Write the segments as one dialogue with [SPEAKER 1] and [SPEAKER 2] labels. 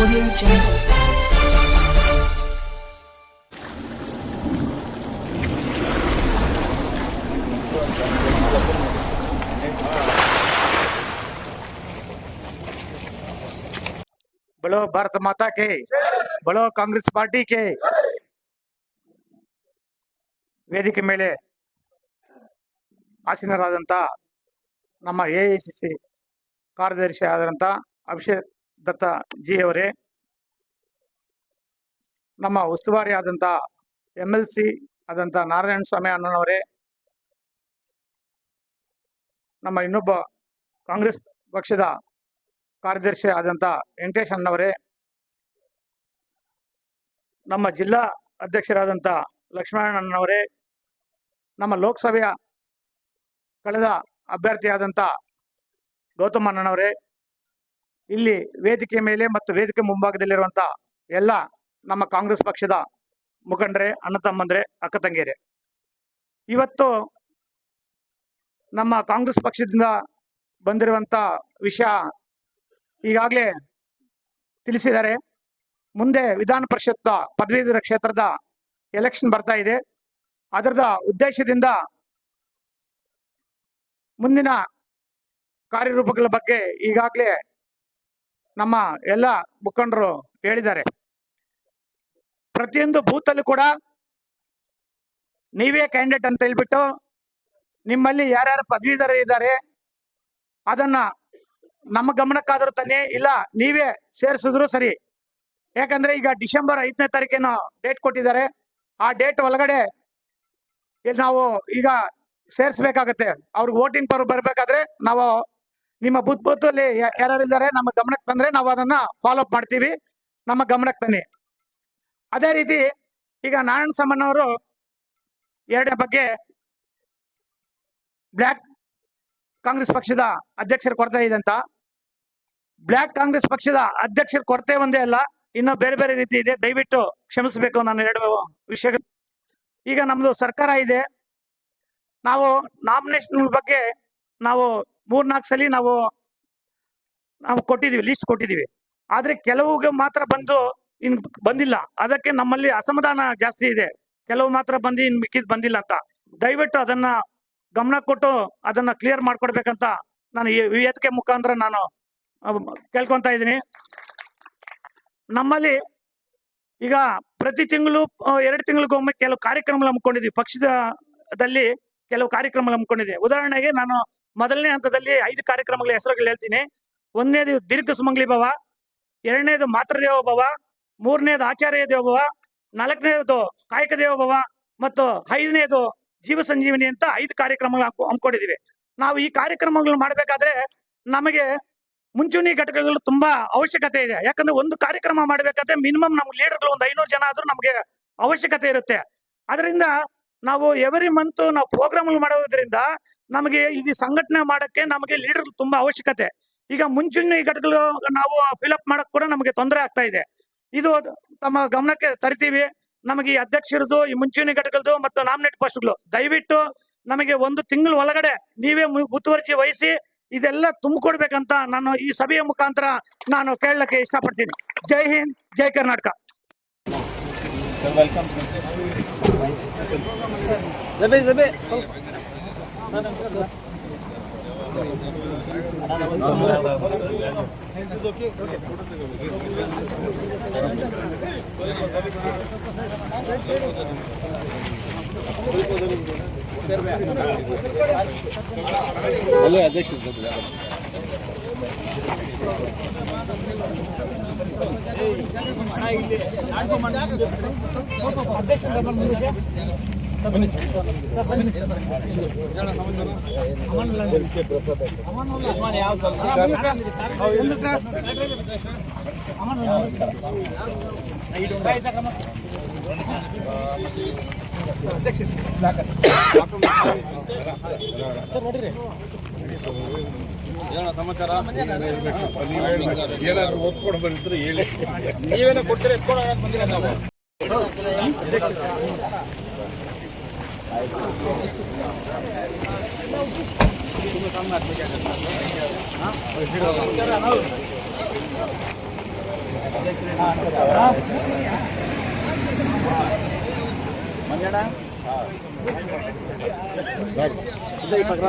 [SPEAKER 1] Audio Jungle.
[SPEAKER 2] बोलो भारत माता के बोलो ಕಾಂಗ್ರೆಸ್ ಪಾರ್ಟಿ ಕೆ ವೇದಿಕೆ ಮೇಲೆ ಆಸೀನರಾದಂಥ ನಮ್ಮ ಎ ಐ ಸಿ ಸಿ ಕಾರ್ಯದರ್ಶಿ ಆದಂಥ ಅಭಿಷೇಕ್ ದತ್ತ ಜಿ ಅವರೇ ನಮ್ಮ ಉಸ್ತುವಾರಿ ಆದಂಥ ಎಂ ಎಲ್ ಸಿ ಆದಂಥ ನಾರಾಯಣ ಸ್ವಾಮಿ ಅಣ್ಣನವರೇ, ನಮ್ಮ ಇನ್ನೊಬ್ಬ ಕಾಂಗ್ರೆಸ್ ಪಕ್ಷದ ಕಾರ್ಯದರ್ಶಿ ಆದಂಥ ವೆಂಕಟೇಶ್ ಅಣ್ಣವರೇ, ನಮ್ಮ ಜಿಲ್ಲಾ ಅಧ್ಯಕ್ಷರಾದಂಥ ಲಕ್ಷ್ಮಣಣ್ಣನವರೇ ನಮ್ಮ ಲೋಕಸಭೆಯ ಕಳೆದ ಅಭ್ಯರ್ಥಿಯಾದಂಥ ಗೌತಮ್ ಅಣ್ಣನವರೇ ಇಲ್ಲಿ ವೇದಿಕೆ ಮೇಲೆ ಮತ್ತು ವೇದಿಕೆ ಮುಂಭಾಗದಲ್ಲಿರುವಂಥ ಎಲ್ಲ ನಮ್ಮ ಕಾಂಗ್ರೆಸ್ ಪಕ್ಷದ ಮುಖಂಡ್ರೆ, ಅಣ್ಣ ತಮ್ಮಂದ್ರೆ, ಅಕ್ಕ ತಂಗಿಯರೆ. ಇವತ್ತು ನಮ್ಮ ಕಾಂಗ್ರೆಸ್ ಪಕ್ಷದಿಂದ ಬಂದಿರುವಂತ ವಿಷಯ ಈಗಾಗಲೇ ತಿಳಿಸಿದ್ದಾರೆ. ಮುಂದೆ ವಿಧಾನ ಪರಿಷತ್ ಪದವೀಧರ ಕ್ಷೇತ್ರದ ಎಲೆಕ್ಷನ್ ಬರ್ತಾ ಇದೆ. ಅದರದ ಉದ್ದೇಶದಿಂದ ಮುಂದಿನ ಕಾರ್ಯರೂಪಗಳ ಬಗ್ಗೆ ಈಗಾಗಲೇ ನಮ್ಮ ಎಲ್ಲ ಮುಖಂಡರು ಹೇಳಿದ್ದಾರೆ. ಪ್ರತಿಯೊಂದು ಬೂತಲ್ಲೂ ಕೂಡ ನೀವೇ ಕ್ಯಾಂಡಿಡೇಟ್ ಅಂತ ಹೇಳ್ಬಿಟ್ಟು ನಿಮ್ಮಲ್ಲಿ ಯಾರ್ಯಾರು ಪದವೀಧರ ಇದ್ದಾರೆ ಅದನ್ನ ನಮ್ಮ ಗಮನಕ್ಕಾದರೂ ತನ್ನಿ, ಇಲ್ಲ ನೀವೇ ಸೇರಿಸಿದ್ರು ಸರಿ. ಯಾಕಂದ್ರೆ ಈಗ ಡಿಸೆಂಬರ್ ಐದನೇ ತಾರೀಕೇನೋ ಡೇಟ್ ಕೊಟ್ಟಿದ್ದಾರೆ. ಆ ಡೇಟ್ ಒಳಗಡೆ ನಾವು ಈಗ ಸೇರಿಸ್ಬೇಕಾಗತ್ತೆ. ಅವ್ರಿಗೆ ವೋಟಿಂಗ್ ಪರ್ ಬರಬೇಕಾದ್ರೆ ನಾವು ನಿಮ್ಮ ಬೂತ್ ಬೂತ್ ಅಲ್ಲಿ ಯಾರು ಇದ್ದಾರೆ, ನಮ್ಮ ಗಮನಕ್ಕೆ ತಂದ್ರೆ ನಾವು ಅದನ್ನ ಫಾಲೋ ಅಪ್ ಮಾಡ್ತೀವಿ. ನಮ್ಮ ಗಮನಕ್ಕೆ ತನ್ನಿ ಅದೇ ರೀತಿ ಈಗ ನಾರಾಯಣ ಸಾಮಣ್ಣವರು ಎರಡನೇ ಬಗ್ಗೆ ಬ್ಲ್ಯಾಕ್ ಕಾಂಗ್ರೆಸ್ ಪಕ್ಷದ ಅಧ್ಯಕ್ಷರ ಕೊರತೆ ಇದೆ ಅಂತ. ಬ್ಲ್ಯಾಕ್ ಕಾಂಗ್ರೆಸ್ ಪಕ್ಷದ ಅಧ್ಯಕ್ಷರ ಕೊರತೆ ಒಂದೇ ಅಲ್ಲ, ಇನ್ನೂ ಬೇರೆ ಬೇರೆ ರೀತಿ ಇದೆ. ದಯವಿಟ್ಟು ಕ್ಷಮಿಸಬೇಕು ನಾನು ಎರಡು ವಿಷಯ ಈಗ ನಮ್ಮದು ಸರ್ಕಾರ ಇದೆ. ನಾವು ನಾಮಿನೇಷನ್ ಬಗ್ಗೆ ನಾವು ಮೂರ್ನಾಲ್ಕು ಸಲ ನಾವು ನಾವು ಕೊಟ್ಟಿದೀವಿ ಲಿಸ್ಟ್ ಕೊಟ್ಟಿದ್ದೀವಿ. ಆದ್ರೆ ಕೆಲವುಗೆ ಮಾತ್ರ ಬಂದು ಇನ್ ಬಂದಿಲ್ಲ. ಅದಕ್ಕೆ ನಮ್ಮಲ್ಲಿ ಅಸಮಾಧಾನ ಜಾಸ್ತಿ ಇದೆ. ಕೆಲವು ಮಾತ್ರ ಬಂದು ಇನ್ ಮಿಕ್ಕಿದ್ ಬಂದಿಲ್ಲ ಅಂತ. ದಯವಿಟ್ಟು ಅದನ್ನ ಗಮನ ಕೊಟ್ಟು ಅದನ್ನ ಕ್ಲಿಯರ್ ಮಾಡ್ಕೊಡ್ಬೇಕಂತ ನಾನು ವೇದಿಕೆ ಮುಖಾಂತರ ನಾನು ಕೇಳ್ಕೊಂತ ಇದ್ದೀನಿ. ನಮ್ಮಲ್ಲಿ ಈಗ ಪ್ರತಿ ತಿಂಗಳು ಎರಡು ತಿಂಗಳಿಗೊಮ್ಮೆ ಕೆಲವು ಕಾರ್ಯಕ್ರಮಗಳು ಹಮ್ಮಿಕೊಂಡಿದ್ವಿ ಪಕ್ಷದಲ್ಲಿ ಕೆಲವು ಕಾರ್ಯಕ್ರಮಗಳು ಹಮ್ಮಿಕೊಂಡಿದ್ವಿ ಉದಾಹರಣೆಗೆ ನಾನು ಮೊದಲನೇ ಹಂತದಲ್ಲಿ ಐದು ಕಾರ್ಯಕ್ರಮಗಳ ಹೆಸರುಗಳು ಹೇಳ್ತೀನಿ. ಒಂದನೇದು ದೀರ್ಘ ಸುಮಂಗ್ಲಿ ಭವ, ಎರಡನೇದು ಮಾತೃದೇವ ಭವ, ಮೂರನೇದು ಆಚಾರ್ಯ ದೇವ ಭವ, ನಾಲ್ಕನೇದು ಕಾಯಕ ದೇವ ಭವ ಮತ್ತು ಐದನೇದು ಜೀವ ಸಂಜೀವಿನಿ ಅಂತ ಐದು ಕಾರ್ಯಕ್ರಮಗಳು ಹಮ್ಮಿಕೊಂಡಿದ್ದೀವಿ ನಾವು ಈ ಕಾರ್ಯಕ್ರಮಗಳು ಮಾಡಬೇಕಾದ್ರೆ ನಮಗೆ ಮುಂಚೂಣಿ ಘಟಕಗಳು ತುಂಬಾ ಅವಶ್ಯಕತೆ ಇದೆ. ಯಾಕಂದ್ರೆ ಒಂದು ಕಾರ್ಯಕ್ರಮ ಮಾಡಬೇಕಾದ್ರೆ ಮಿನಿಮಮ್ ನಮ್ಗೆ ಲೀಡರ್ಗಳು ಒಂದು ಐನೂರು ಜನ ಆದ್ರೂ ನಮಗೆ ಅವಶ್ಯಕತೆ ಇರುತ್ತೆ. ಅದರಿಂದ ನಾವು ಎವ್ರಿ ಮಂತ್ ನಾವು ಪ್ರೋಗ್ರಾಮ್ ಮಾಡೋದ್ರಿಂದ ನಮಗೆ ಈ ಸಂಘಟನೆ ಮಾಡಕ್ಕೆ ನಮಗೆ ಲೀಡರ್ ತುಂಬಾ ಅವಶ್ಯಕತೆ. ಈಗ ಮುಂಚೂಣಿ ಘಟಕಗಳು ನಾವು ಫಿಲಪ್ ಮಾಡಕ್ ಕೂಡ ನಮಗೆ ತೊಂದರೆ ಆಗ್ತಾ ಇದೆ. ಇದು ತಮ್ಮ ಗಮನಕ್ಕೆ ತರ್ತೀವಿ. ನಮಗೆ ಈ ಅಧ್ಯಕ್ಷರದು ಈ ಮುಂಚೂಣಿ ಘಟಕದ್ದು ಮತ್ತು ನಾಮಿನೇಟ್ ಪೋಸ್ಟ್ಗಳು ದಯವಿಟ್ಟು ನಮಗೆ ಒಂದು ತಿಂಗಳ ಒಳಗಡೆ ನೀವೇ ಮುತುವರ್ಜಿ ವಹಿಸಿ ಇದೆಲ್ಲ ತುಂಬಿಕೊಡ್ಬೇಕಂತ ನಾನು ಈ ಸಭೆಯ ಮುಖಾಂತರ ನಾನು ಕೇಳಲಿಕ್ಕೆ ಇಷ್ಟಪಡ್ತೀನಿ. ಜೈ ಹಿಂದ್, ಜೈ ಕರ್ನಾಟಕ.
[SPEAKER 3] زبي زبي والله
[SPEAKER 4] ليش تذبل ಅಧ್ಯಕ್ಷ ಇರ್ತಾರೆ ಯಾರು?
[SPEAKER 3] ಸಮಾಚಾರ.
[SPEAKER 4] ಏನಾದ್ರು ಒತ್ಕೊಂಡು ಬಂದಿದ್ರೆ ಹೇಳಿ
[SPEAKER 3] ನೀವೇನೋ ಕೊಡ್ತೀರ ಎತ್ಕೊಂಡು ಬಂದಿರ ನಾವು
[SPEAKER 4] ఈ పక్కన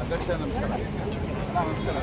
[SPEAKER 4] అధ్యక్ష నమస్కారం నమస్కారం.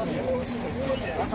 [SPEAKER 4] ಆಟ